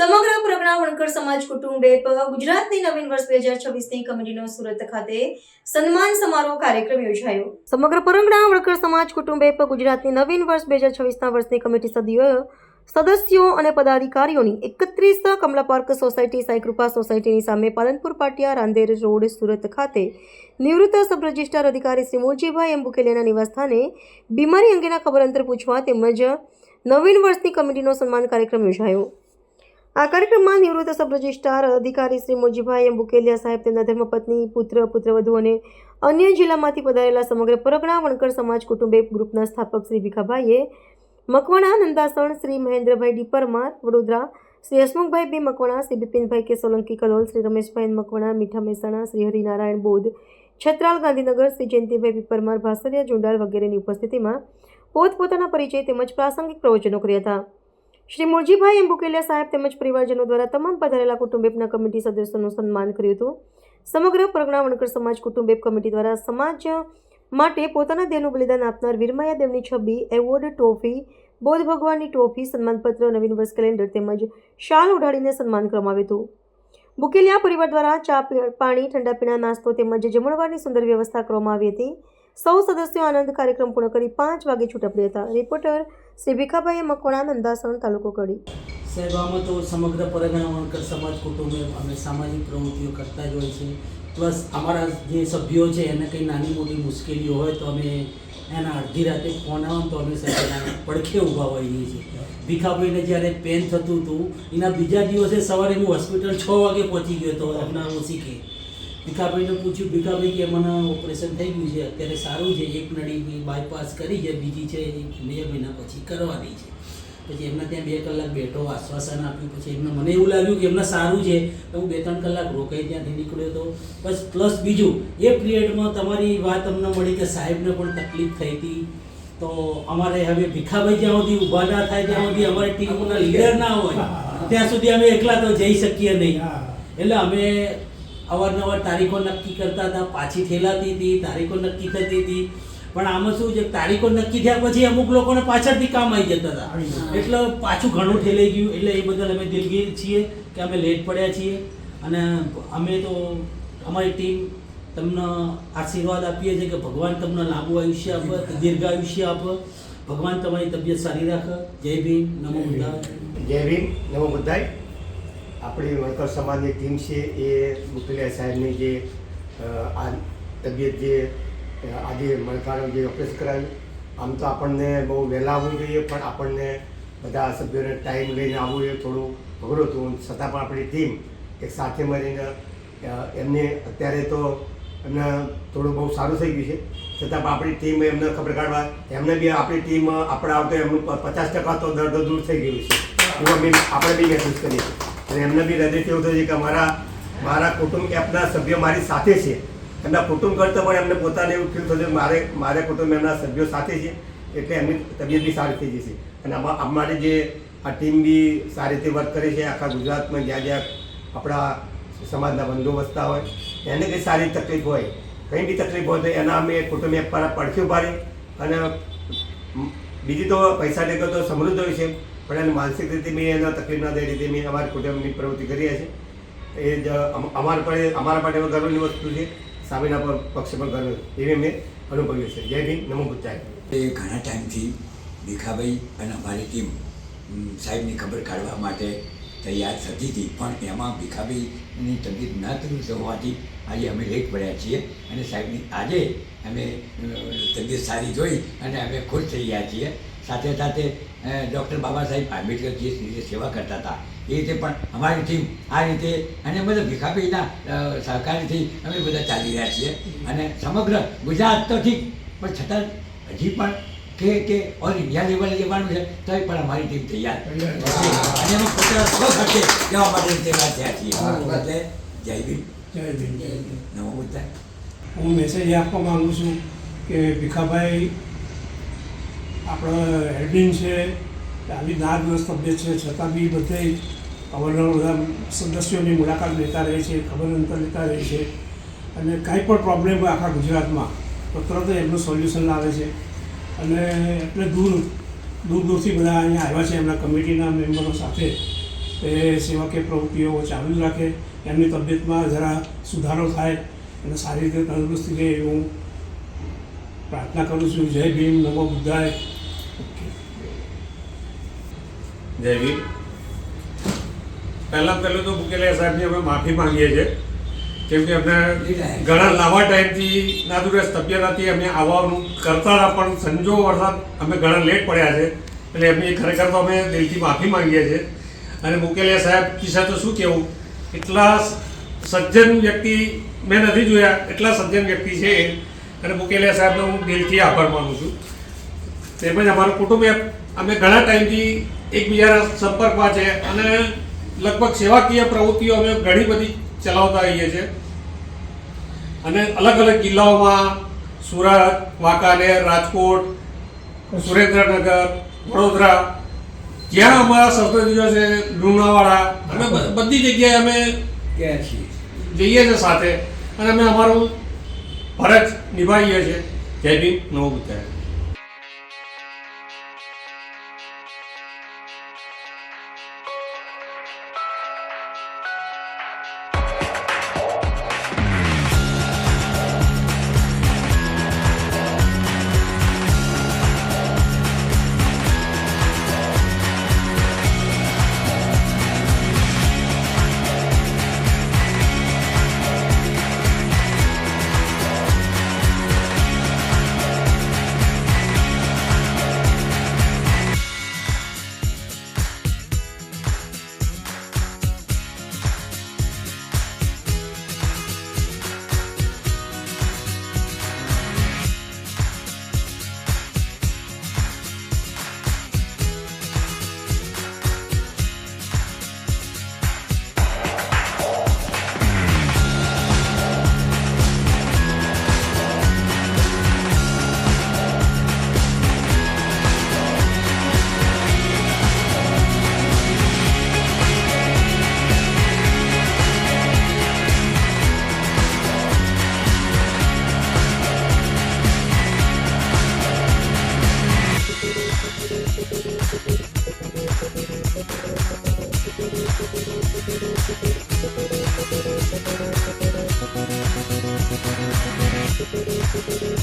સમગ્ર પ્રજ્ઞા વણકર સમાજ કુટુંબે પ- ગુજરાતની નવીન વર્ષ બે હજાર છવ્વીસની કમિટીનો સુરત ખાતે સન્માન સમારોહ કાર્યક્રમ યોજાયો. સમગ્ર પ્રજ્ઞા વણકર સમાજ કુટુંબે ગુજરાતની નવીન વર્ષ બે હજાર છવ્વીસના વર્ષની કમિટી સદીઓ, સદસ્યો અને પદાધિકારીઓની એકત્રીસ કમલા પાર્ક સોસાયટી, સાંઈકૃપા સોસાયટીની સામે પાલનપુર પાટિયા, રાંદેર રોડ, સુરત ખાતે નિવૃત્ત સબ રજિસ્ટ્રાર અધિકારી શ્રી મૂળજીભાઈ એમ બુકેલિયાના નિવાસસ્થાને બીમારી અંગેના ખબર અંતર પૂછવા તેમજ નવીન વર્ષની કમિટીનો સન્માન કાર્યક્રમ યોજાયો. આ કાર્યક્રમમાં નિવૃત્ત સબ રજિસ્ટ્રાર અધિકારી શ્રી મોજીભાઈ એમ બુકેલિયા સાહેબ, તેમના ધર્મપત્ની, પુત્ર, પુત્રવધુ અને અન્ય જિલ્લામાંથી પધારેલા સમગ્ર પરગણા વણકર સમાજ કુટુંબે ગ્રુપના સ્થાપક Shri ભીખાભાઈએ, Makwana, Nandasan, Shri Mahendrabhai D Parmar, Vadodara, Shri Hasmukhbhai B Makwana, Shri Bipinbhai K Solanki Kalol, Shri Rameshbhai Makwana, મીઠા મહેસાણા, શ્રી હરિનારાયણ બોધ, છત્રાલ ગાંધીનગર, શ્રી જયંતિભાઈ બી પરમાર, ભાસરિયા જુંડાલ વગેરેની ઉપસ્થિતિમાં પોતપોતાના પરિચય તેમજ પ્રાસંગિક પ્રવચનો કર્યા હતા. શ્રી મુરજીભાઈ એમ બુકેલિયા સાહેબ તેમજ પરિવારજનો દ્વારા તમામ પધારેલા કુટુંબેપના કમિટી સદસ્યોનું સન્માન કર્યું હતું. સમગ્ર પ્રજ્ઞા વણકર સમાજ કુટુંબેપ કમિટી દ્વારા સમાજ માટે પોતાના દેહનું બલિદાન આપનાર વીરમાયા દેવની છબી, એવોર્ડ, ટ્રોફી બોધ ભગવાનની ટ્રોફી, સન્માનપત્ર, નવીન વર્ષ કેલેન્ડર તેમજ શાલ ઉડાડીને સન્માન કરવામાં આવ્યું હતું. બુકેલિયા પરિવાર દ્વારા ચા પાણી, ઠંડા પીણા, નાસ્તો તેમજ જમણવારની સુંદર વ્યવસ્થા કરવામાં આવી હતી. સૌ સદસ્યો આનંદ કાર્યક્રમ પૂર્ણ કરી પાંચ વાગે છૂટા પડ્યા હતા. રિપોર્ટર શ્રી ભીખાભાઈ મકવાણા નંદાસણ તાલુકો કડી. સાહેબ, આમાં તો સમગ્ર પરગણા વણકર સમાજ કુટુંબે અમે સામાજિક પ્રવૃત્તિઓ કરતા જ હોય છે. પ્લસ અમારા જે સભ્યો છે, એને કંઈ નાની મોટી મુશ્કેલીઓ હોય તો અમે એના અડધી રાતે ફોન આવે તો અમે સાહેબ પડખે ઊભા હોઈએ છીએ. ભીખાભાઈને જ્યારે પેન થતું હતું, એના બીજા દિવસે સવારે હું હોસ્પિટલ છ વાગે પહોંચી ગયો હતો એમના ઓશીકે. ભીખાભાઈને પૂછ્યું ભીખાભાઈ કે મને ઓપરેશન થઈ ગયું છે અત્યારે સારું છે એક નળી બાયપાસ કરી છે બીજી છે બે મહિના પછી કરવાની છે. પછી એમને ત્યાં બે કલાક બેઠો આશ્વાસન આપ્યું પછી એમને મને એવું લાગ્યું કે એમને સારું છે તો હું બે ત્રણ કલાક રોકાઈ ત્યાંથી નીકળ્યો હતો બસ પ્લસ બીજું એ પિરિયડમાં તમારી વાત અમને મળી કે સાહેબને પણ તકલીફ થઈ હતી. તો અમારે હવે ભીખાભાઈ જ્યાં સુધી ઊભા ના થાય ત્યાં સુધી અમારી ટીમના લીડર ના હોય ત્યાં સુધી અમે એકલા તો જઈ શકીએ નહીં. એટલે અમે અવારનવાર તારીખો નક્કી કરતા હતા પાછી ઠેલાતી હતી તારીખો નક્કી થતી હતી. પણ આમાં શું છે તારીખો નક્કી થયા પછી અમુક લોકોને પાછળથી કામ આવી જતા હતા. એટલે પાછું ઘણું ઠેલાઈ ગયું. એટલે એ બદલ અમે દિલગીર છીએ કે અમે લેટ પડ્યા છીએ. અને અમે તો અમારી ટીમ તમને આશીર્વાદ આપીએ છીએ કે ભગવાન તમને લાંબુ આયુષ્ય આપે દીર્ઘ આયુષ્ય આપે. ભગવાન તમારી તબિયત સારી રાખે. જય ભીમ. નમો બુદ્ધાય. જય ભીમ. નમો બધાય આપણી વણકર સમાજની ટીમ છે એ મુકલિયા સાહેબની જે આ તબિયત જે આજે મણકાનું જે ઓપરેશન કરાવ્યું આમ તો આપણને બહુ વહેલા આવવું જોઈએ, પણ આપણને બધા સભ્યોને ટાઈમ લઈને આવવું એ થોડું અઘરું હતું. છતાં પણ આપણી ટીમ એક સાથે મળીને એમને અત્યારે તો એમને થોડું બહુ સારું થઈ ગયું છે. છતાં પણ આપણી ટીમ એમને ખબર કાઢવા, એમને બી આપણી ટીમ આપણે આવતો એમનું પચાસ ટકા તો દર્દ દૂર થઈ ગયું છે. એવું અમે આપણે બી મહેસૂસ કરીએ છીએ. અને એમને બી હૃદયથી એવું થયું છે કે મારા મારા કુટુંબ એપના સભ્યો મારી સાથે છે. એમના કુટુંબ કરતાં પણ એમને પોતાને એવું ફીલ થયું મારે મારે કુટુંબ એમના સભ્યો સાથે છે, એટલે એમની તબિયત બી સારી થઈ જશે. અને આમાં અમારી જે આ ટીમ બી સારી રીતે વર્ક કરે છે, આખા ગુજરાતમાં જ્યાં જ્યાં આપણા સમાજના બંદોબસ્ત હોય, એને કંઈ સારી તકલીફ હોય, કંઈ બી તકલીફ હોય તો એના અમે કુટુંબ એપ પર પડખે ઊભા અને બીજી તો પૈસા ટેકો તો સમૃદ્ધ હોય છે. પણ એને માનસિક રીતે મેં એને તકલીફ ના થાય રીતે મેં અમારી કુટુંબની પ્રવૃત્તિ કરી રહ્યા છે. એ જ અમારા પણ અમારા માટે ગર્વની વસ્તુ છે. સામેના પર પક્ષ પર ગર્વ એવી મેં અનુભવ્યું છે જય ભીમ નમો બુદ્ધાય. એ ઘણા ટાઈમથી ભીખાભાઈ અને અમારી ટીમ સાહેબની ખબર કાઢવા માટે તૈયાર થતી હતી. પણ એમાં ભીખાભાઈની તબિયત ન તંદુરસ્ત હોવાથી આજે અમે લેટ પડ્યા છીએ અને સાહેબની, આજે અમે તબિયત સારી જોઈ અને અમે ખુશ થઈ ગયા છીએ. સાથે સાથે ડૉક્ટર બાબા સાહેબ આંબેડકર જે રીતે સેવા કરતા હતા એ રીતે પણ અમારી ટીમ આ રીતે અને બધા ભીખાભાઈના સહકારથી અમે બધા ચાલી રહ્યા છીએ. અને સમગ્ર ગુજરાત તો ઠીક પણ છતાં હજી પણ કે કે ઓલ ઇન્ડિયા લેવલે જવાનું છે તોય પણ અમારી ટીમ તૈયાર. અને અમે પોતાના સ્વ ખર્ચે જવા માટે તૈયાર થયા છીએ. એટલે જય ભીમ. જય ભીમ જય ભીમ. નમો બુદ્ધાય. હું મેસેજ આપવા માગું છું કે ભીખાભાઈ આપણા હેડિંગ છે આવી નાદગ્રસ્ત તબિયત છે, છતાં બી બધે અવારનવાર બધા સદસ્યોની મુલાકાત લેતા રહે છે, ખબર અંતર લેતા રહે છે. અને કાંઈ પણ પ્રોબ્લેમ હોય આખા ગુજરાતમાં, તો તરત એમનું સોલ્યુશન લાવે છે. અને એટલે દૂર દૂર દૂરથી બધા અહીંયા આવ્યા છે, એમના કમિટીના મેમ્બરો સાથે, એ સેવાકીય પ્રવૃત્તિઓ ચાલુ રાખે. એમની તબિયતમાં જરા સુધારો થાય, અને સારી રીતે તંદુરસ્તી રહે એવું પ્રાર્થના કરું છું. જય ભીમ, નમો બુદ્ધાય. જય વીર પહેલાં પહેલું તો મુકેલિયા સાહેબની અમે માફી માંગીએ છીએ. કેમ કે અમને ઘણા લાંબા ટાઈમથી નાદુરસ્ત તબિયત હતી અમે આવવાનું કરતા પણ સંજોગ વરસાદ અમે ઘણા લેટ પડ્યા છે. એટલે એમની ખરેખર તો અમે દિલથી માફી માંગીએ છીએ. અને મુકેલિયા સાહેબ કિસ્સા તો શું કહેવું એટલા સજ્જન વ્યક્તિ મેં નથી જોયા. એટલા સજ્જન વ્યક્તિ છે. એ. અને મુકેલિયા સાહેબનો હું દિલથી આભાર માનું છું. તેમજ અમારું કુટુંબ અમે ઘણા ટાઈમથી એકબીજાના સંપર્કમાં છે અને લગભગ સેવાકીય પ્રવૃત્તિઓ અમે ઘણી બધી ચલાવતા આવીએ છીએ. અને અલગ અલગ જિલ્લાઓમાં સુરત વાંકાનેર રાજકોટ સુરેન્દ્રનગર વડોદરા જ્યાં અમારા સંસ્કૃતિઓ છે લુણાવાડા અમે બધી જગ્યાએ અમે કે છીએ. જઈએ છીએ સાથે અને અમે અમારું ફરજ નિભાવીએ છીએ. જય ભીમ નમો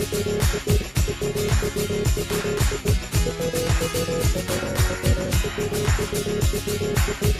બુદ્ધાય આવા